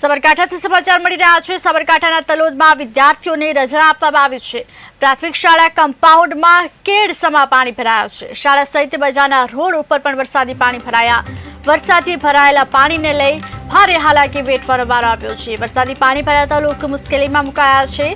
સાબરકાંઠાથી સમાચાર મળી રહ્યા છે. સાબરકાંઠાના તલોદમાં વિદ્યાર્થીઓને રજા આપવામાં આવી છે. પ્રાથમિક શાળા કમ્પાઉન્ડમાં કેડસમાં પાણી ભરાયા છે. શાળા સહિત બજારના રોડ ઉપર પણ વરસાદી પાણી ભરાયા. વરસાદથી ભરાયેલા પાણીને લઈ ભારે હાલાકી વેઠવાનો આવ્યો છે. વરસાદી પાણી ભરાતા લોકો મુશ્કેલીમાં મુકાયા છે.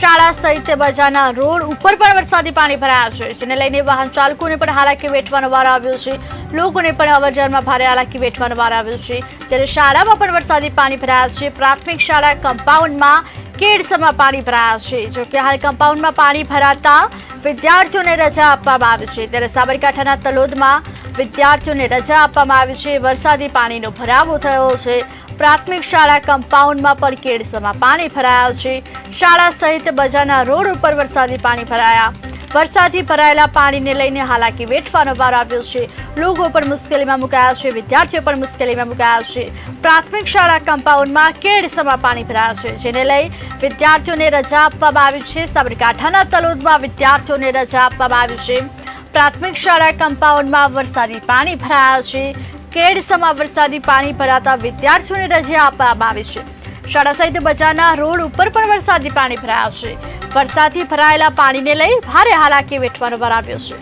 શાળા સહિત બજારના રોડ ઉપર પણ વરસાદી પાણી ભરાયા છે. જેને લઈને વાહન ચાલકોને પણ હાલાકી વેઠવાનો વારો આવ્યો છે. લોકોને પણ અવરજવરમાં ભારે હાલાકી વેઠવાનો વારો આવ્યો છે. જ્યારે શાળામાં પણ વરસાદી પાણી ભરાયા છે. પ્રાથમિક શાળા કમ્પાઉન્ડમાં કેડસમાં પાણી ભરાયા છે. જોકે હાલ કમ્પાઉન્ડમાં પાણી ભરાતા વિદ્યાર્થીઓને રજા આપવામાં આવી છે. ત્યારે સાબરકાંઠાના તલોદમાં વિદ્યાર્થીઓને રજા આપવામાં આવી છે. વરસાદી પાણીનો ભરાવો થયો છે. પ્રાથમિક શાળા કમ્પાઉન્ડમાં પણ કેડસમાં પાણી ભરાયા છે. શાળા સહિત બજારના રોડ ઉપર વરસાદી પાણી ભરાયા. વરસાદથી ભરાયેલા પાણીને લઈને હાલાકી વેઠવાનો વાર આવ્યો છે. લોકો પણ મુશ્કેલીમાં મુકાયા છે. વિદ્યાર્થીઓ પણ મુશ્કેલીમાં મુકાયા છે. પ્રાથમિક શાળા કમ્પાઉન્ડમાં કેડસમાં પાણી ભરાયા છે. જેને લઈ વિદ્યાર્થીઓને રજા આપવામાં આવી છે. સાબરકાંઠાના તલોદમાં વિદ્યાર્થીઓને રજા આપવામાં આવી છે. પ્રાથમિક શાળા કમ્પાઉન્ડમાં વરસાદી પાણી ભરાયા છે. કેડસમાં વરસાદી પાણી ભરાતા વિદ્યાર્થીઓને રજા આપવામાં આવી છે. શાળા સહિત બજારના રોડ ઉપર પણ વરસાદી પાણી ભરાયા છે. વરસાદથી ભરાયેલા પાણીને લઈ ભારે હાલાકી વેઠવાનો વાર આવ્યો છે.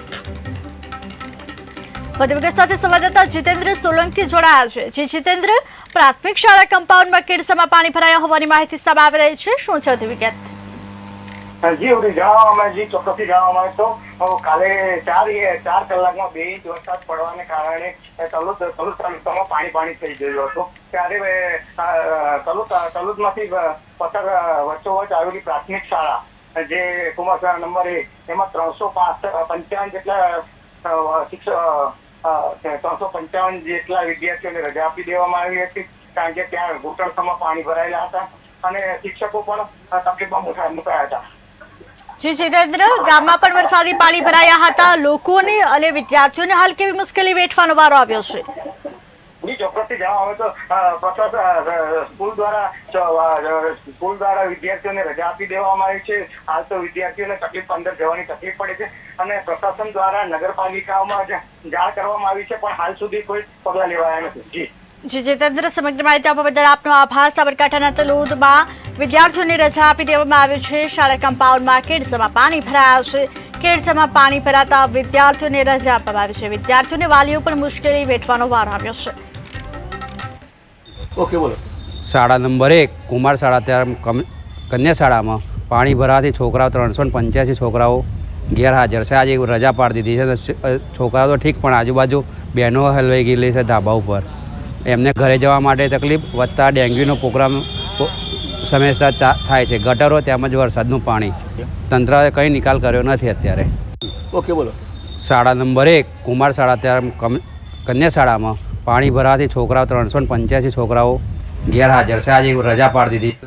વધુ વિગત સાથે સંવાદદાતા જીતેન્દ્ર સોલંકી જોડાયા છે. જે જીતેન્દ્ર, પ્રાથમિક શાળા કમ્પાઉન્ડમાં કેડસમાં પાણી ભરાયા હોવાની માહિતી સામે આવી રહી છે. શું છે વધુ વિગત જી એવું જણાવવામાં જી ચોક્કસથી જણાવવામાં તો કાલે ચાર ચાર કલાકમાં બે ઇંચ વરસાદ પડવાને કારણે તલુદ તલુદ તાલુકામાં પાણી પાણી થઈ ગયું હતું. ત્યારે તલુદ તલોદમાંથી વ- વચ્ચોવચ આવેલી પ્રાથમિક શાળા, જે કુમાર નંબર એક, એમાં ત્રણસો પંચાવન જેટલા શિક્ષક ત્રણસો પંચાવન જેટલા વિદ્યાર્થીઓને રજા આપી દેવામાં આવી હતી, કારણ કે ત્યાં ઘૂંટણસમાં પાણી ભરાયેલા હતા અને શિક્ષકો પણ તકલીફમાં મુકા- મુકાયા હતા. જી જીતેન્દ્ર ગામમાં પણ વરસાદી પાણી ભરાયા હતા. લોકોને અને વિદ્યાર્થીઓને હાલ કેવી મુશ્કેલી વેઠવાનો વારો આવ્યો છે? ચોક્કસથી જણાવો તો અ, પ્રશાસન અ, સ્કૂલ દ્વારા સ્કૂલ દ્વારા વિદ્યાર્થીઓને રજા આપી દેવામાં આવી છે. હાલ તો વિદ્યાર્થીઓને તકલીફ અંદર જવાની તકલીફ પડે છે અને પ્રશાસન દ્વારા નગરપાલિકાઓમાં જાણ કરવામાં આવી છે પણ હાલ સુધી કોઈ પગલાં લેવાયા નથી. જી. જી જીતેન્દ્ર સમગ્ર માહિતી આપવા બદલ આપનો આભાર. સાબરકાંઠાના તલોદમાં વિદ્યાર્થીઓને રજા આપી દેવામાં આવી છે. શાળા કમ્પાઉન્ડમાં કેડસમાં પાણી ભરાયા છે. કેડસમાં પાણી ભરાતા વિદ્યાર્થીઓને રજા આપવામાં આવી છે. વિદ્યાર્થીઓને વાલીઓ પણ મુશ્કેલી વેઠવાનો વાર આવ્યો છે. ઓકે બોલો. શાળા નંબર એક કુમાર શાળા ત્યાં કમ- કન્યા શાળામાં પાણી ભરાતી છોકરાઓ ત્રણસો પંચ્યાસી છોકરાઓ ગેરહાજર છે. આજે રજા પાડી દીધી છે છોકરાઓ તો ઠીક પણ આજુબાજુ બહેનો હલવાઈ ગયેલી છે ધાબા ઉપર. એમને ઘરે જવા માટે તકલીફ વધતા ડેન્ગ્યુનો પ્રોગ્રામ સમયસર થાય છે. ગટરો તેમજ વરસાદનું પાણી. તંત્રએ કંઈ નિકાલ કર્યો નથી અત્યારે. ઓકે બોલો. શાળા નંબર એક કુમાર શાળા ત્યાં કમ- કન્યા શાળામાં પાણી ભરાવાથી છોકરાઓ ત્રણસો પંચ્યાસી છોકરાઓ ગેરહાજર છે. આજે રજા પાડી દીધી.